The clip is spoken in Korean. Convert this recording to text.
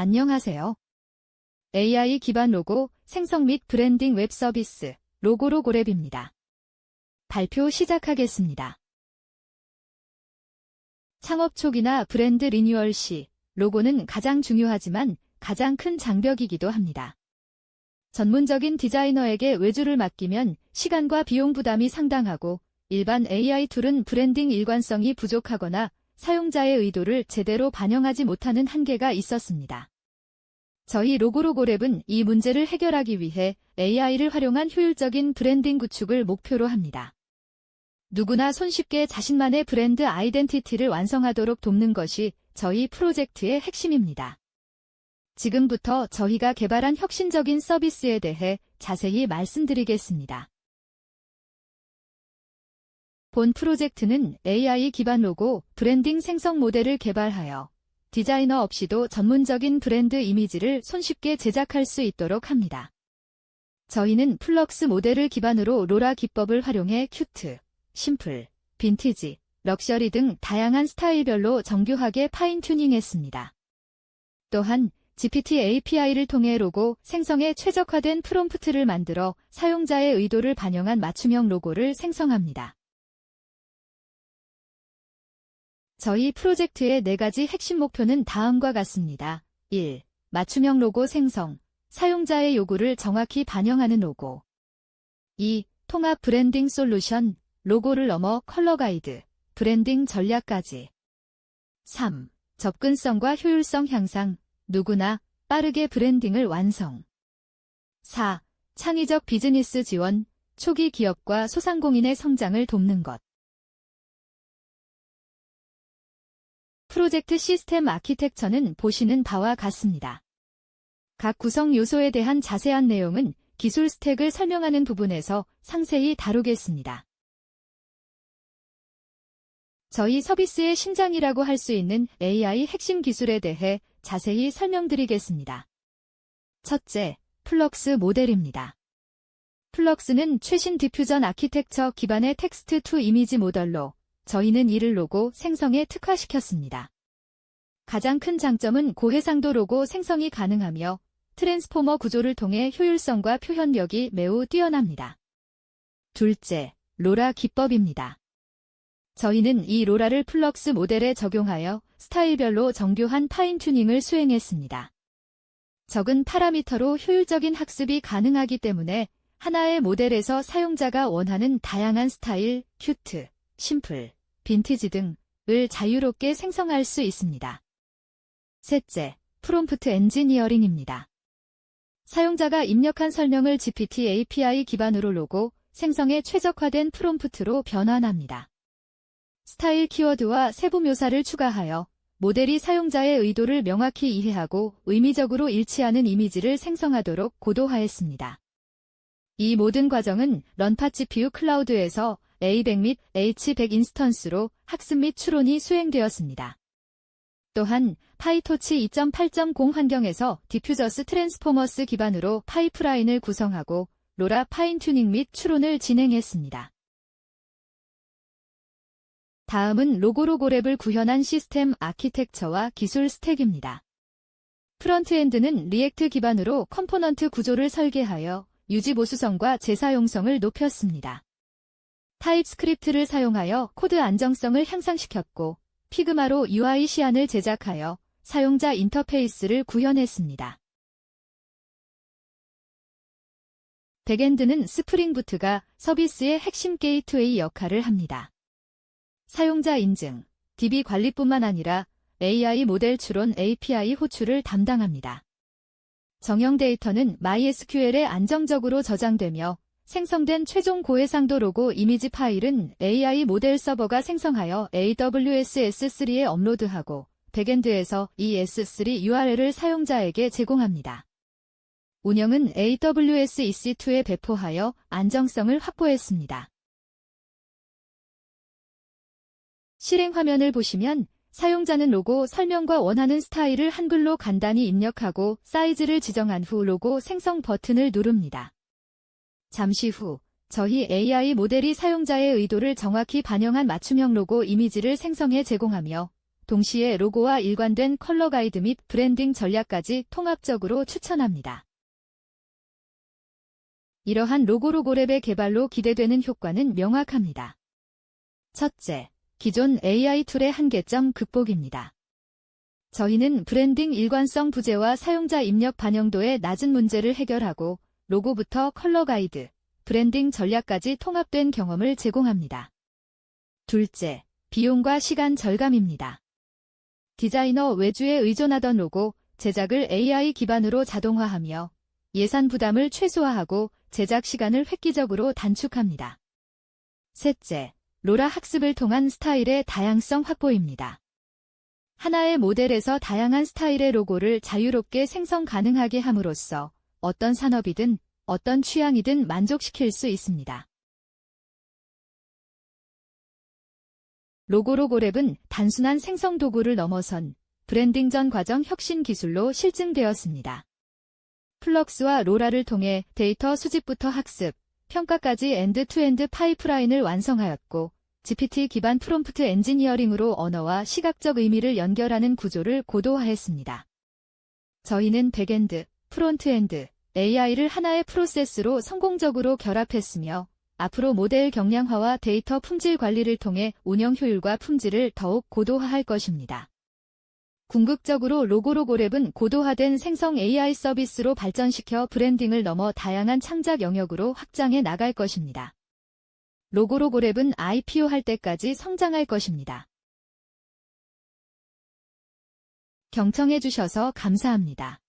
안녕하세요. AI 기반 로고 생성 및 브랜딩 웹 서비스 로고로 고랩입니다. 발표 시작하겠습니다. 창업 초기나 브랜드 리뉴얼 시 로고는 가장 중요하지만 가장 큰 장벽이기도 합니다. 전문적인 디자이너에게 외주를 맡기면 시간과 비용 부담이 상당하고 일반 AI 툴은 브랜딩 일관성이 부족하거나 사용자의 의도를 제대로 반영하지 못하는 한계가 있었습니다. 저희 로고로고랩은 이 문제를 해결하기 위해 AI를 활용한 효율적인 브랜딩 구축을 목표로 합니다. 누구나 손쉽게 자신만의 브랜드 아이덴티티를 완성하도록 돕는 것이 저희 프로젝트의 핵심입니다. 지금부터 저희가 개발한 혁신적인 서비스에 대해 자세히 말씀드리겠습니다. 본 프로젝트는 AI 기반 로고 브랜딩 생성 모델을 개발하여 디자이너 없이도 전문적인 브랜드 이미지를 손쉽게 제작할 수 있도록 합니다. 저희는 플럭스 모델을 기반으로 로라 기법을 활용해 큐트, 심플, 빈티지, 럭셔리 등 다양한 스타일별로 정교하게 파인 튜닝했습니다. 또한 GPT API를 통해 로고 생성에 최적화된 프롬프트를 만들어 사용자의 의도를 반영한 맞춤형 로고를 생성합니다. 저희 프로젝트의 네 가지 핵심 목표는 다음과 같습니다. 1. 맞춤형 로고 생성. 사용자의 요구를 정확히 반영하는 로고. 2. 통합 브랜딩 솔루션. 로고를 넘어 컬러 가이드, 브랜딩 전략까지. 3. 접근성과 효율성 향상. 누구나 빠르게 브랜딩을 완성. 4. 창의적 비즈니스 지원. 초기 기업과 소상공인의 성장을 돕는 것. 프로젝트 시스템 아키텍처는 보시는 바와 같습니다. 각 구성 요소에 대한 자세한 내용은 기술 스택을 설명하는 부분에서 상세히 다루겠습니다. 저희 서비스의 심장이라고 할 수 있는 AI 핵심 기술에 대해 자세히 설명드리겠습니다. 첫째, 플럭스 모델입니다. 플럭스는 최신 디퓨전 아키텍처 기반의 텍스트 투 이미지 모델로 저희는 이를 로고 생성에 특화시켰습니다. 가장 큰 장점은 고해상도 로고 생성이 가능하며 트랜스포머 구조를 통해 효율성과 표현력이 매우 뛰어납니다. 둘째, 로라 기법입니다. 저희는 이 로라를 플럭스 모델에 적용하여 스타일별로 정교한 파인 튜닝을 수행했습니다. 적은 파라미터로 효율적인 학습이 가능하기 때문에 하나의 모델에서 사용자가 원하는 다양한 스타일, 큐트, 심플, 빈티지 등을 자유롭게 생성할 수 있습니다. 셋째, 프롬프트 엔지니어링입니다. 사용자가 입력한 설명을 GPT API 기반으로 로고, 생성에 최적화된 프롬프트로 변환합니다. 스타일 키워드와 세부 묘사를 추가하여 모델이 사용자의 의도를 명확히 이해하고 의미적으로 일치하는 이미지를 생성하도록 고도화했습니다. 이 모든 과정은 런파 GPU 클라우드에서 A100 및 H100 인스턴스로 학습 및 추론이 수행되었습니다. 또한 파이토치 2.8.0 환경에서 디퓨저스 트랜스포머스 기반으로 파이프라인을 구성하고 로라 파인 튜닝 및 추론을 진행했습니다. 다음은 로고로고랩을 구현한 시스템 아키텍처와 기술 스택입니다. 프런트엔드는 리액트 기반으로 컴포넌트 구조를 설계하여 유지 보수성과 재사용성을 높였습니다. 타입스크립트를 사용하여 코드 안정성을 향상시켰고 피그마로 UI 시안을 제작하여 사용자 인터페이스를 구현했습니다. 백엔드는 스프링부트가 서비스의 핵심 게이트웨이 역할을 합니다. 사용자 인증, DB 관리뿐만 아니라 AI 모델 추론 API 호출을 담당합니다. 정형 데이터는 MySQL에 안정적으로 저장되며 생성된 최종 고해상도 로고 이미지 파일은 AI 모델 서버가 생성하여 AWS S3에 업로드하고 백엔드에서 이 S3 URL을 사용자에게 제공합니다. 운영은 AWS EC2에 배포하여 안정성을 확보했습니다. 실행 화면을 보시면 사용자는 로고 설명과 원하는 스타일을 한글로 간단히 입력하고 사이즈를 지정한 후 로고 생성 버튼을 누릅니다. 잠시 후 저희 AI 모델이 사용자의 의도를 정확히 반영한 맞춤형 로고 이미지를 생성해 제공하며 동시에 로고와 일관된 컬러 가이드 및 브랜딩 전략까지 통합적으로 추천합니다. 이러한 로고로고랩의 개발로 기대되는 효과는 명확합니다. 첫째, 기존 AI 툴의 한계점 극복입니다. 저희는 브랜딩 일관성 부재와 사용자 입력 반영도의 낮은 문제를 해결하고 로고부터 컬러 가이드, 브랜딩 전략까지 통합된 경험을 제공합니다. 둘째, 비용과 시간 절감입니다. 디자이너 외주에 의존하던 로고, 제작을 AI 기반으로 자동화하며 예산 부담을 최소화하고 제작 시간을 획기적으로 단축합니다. 셋째, 로라 학습을 통한 스타일의 다양성 확보입니다. 하나의 모델에서 다양한 스타일의 로고를 자유롭게 생성 가능하게 함으로써 어떤 산업이든 어떤 취향이든 만족시킬 수 있습니다. 로고로고랩은 단순한 생성 도구를 넘어선 브랜딩 전 과정 혁신 기술로 실증되었습니다. 플럭스와 로라를 통해 데이터 수집부터 학습, 평가까지 엔드-투엔드 파이프라인을 완성하였고 GPT 기반 프롬프트 엔지니어링으로 언어와 시각적 의미를 연결하는 구조를 고도화했습니다. 저희는 백엔드, 프론트엔드, AI를 하나의 프로세스로 성공적으로 결합했으며 앞으로 모델 경량화와 데이터 품질 관리를 통해 운영 효율과 품질을 더욱 고도화할 것입니다. 궁극적으로 로고로고랩은 고도화된 생성 AI 서비스로 발전시켜 브랜딩을 넘어 다양한 창작 영역으로 확장해 나갈 것입니다. 로고로고랩은 IPO 할 때까지 성장할 것입니다. 경청해 주셔서 감사합니다.